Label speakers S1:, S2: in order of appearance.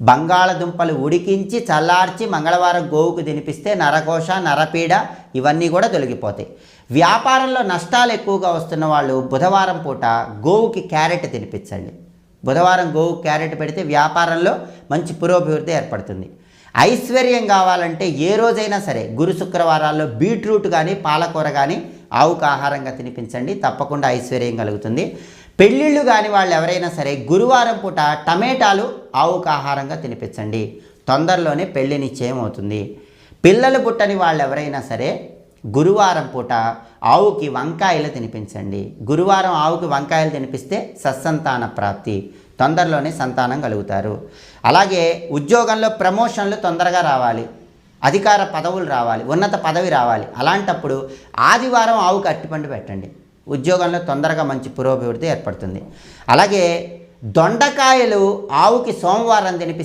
S1: బంగాళదుంపలు ఉడికించి చల్లార్చి మంగళవారం గోవుకు తినిపిస్తే నరకోశ నరపీడ ఇవన్నీ కూడా తొలగిపోతాయి. వ్యాపారంలో నష్టాలు ఎక్కువగా వస్తున్న వాళ్ళు బుధవారం పూట గోవుకి క్యారెట్ తినిపించండి. బుధవారం గోవు క్యారెట్ పెడితే వ్యాపారంలో మంచి పురోభివృద్ధి ఏర్పడుతుంది. ఐశ్వర్యం కావాలంటే ఏ రోజైనా సరే గురు శుక్రవారాల్లో బీట్రూట్ కానీ పాలకూర కానీ ఆవుకు ఆహారంగా తినిపించండి. తప్పకుండా ఐశ్వర్యం కలుగుతుంది. పెళ్ళిళ్ళు కాని వాళ్ళు ఎవరైనా సరే గురువారం పూట టమేటాలు ఆవుకు ఆహారంగా తినిపించండి. తొందరలోనే పెళ్ళి నిశ్చయం అవుతుంది. పిల్లలు పుట్టని వాళ్ళు ఎవరైనా సరే గురువారం పూట ఆవుకి వంకాయలు తినిపించండి. గురువారం ఆవుకి వంకాయలు తినిపిస్తే సత్సంతాన ప్రాప్తి. తొందరలోనే సంతానం కలుగుతారు. అలాగే ఉద్యోగంలో ప్రమోషన్లు తొందరగా రావాలి. అధికార పదవులు రావాలి. ఉన్నత పదవి రావాలి. అలాంటప్పుడు ఆదివారం ఆవుకి అట్టిపండు పెట్టండి. ఉద్యోగంలో తొందరగా మంచి పురోభివృద్ధి ఏర్పడుతుంది. అలాగే దొండకాయలు ఆవుకి సోమవారం తినిపి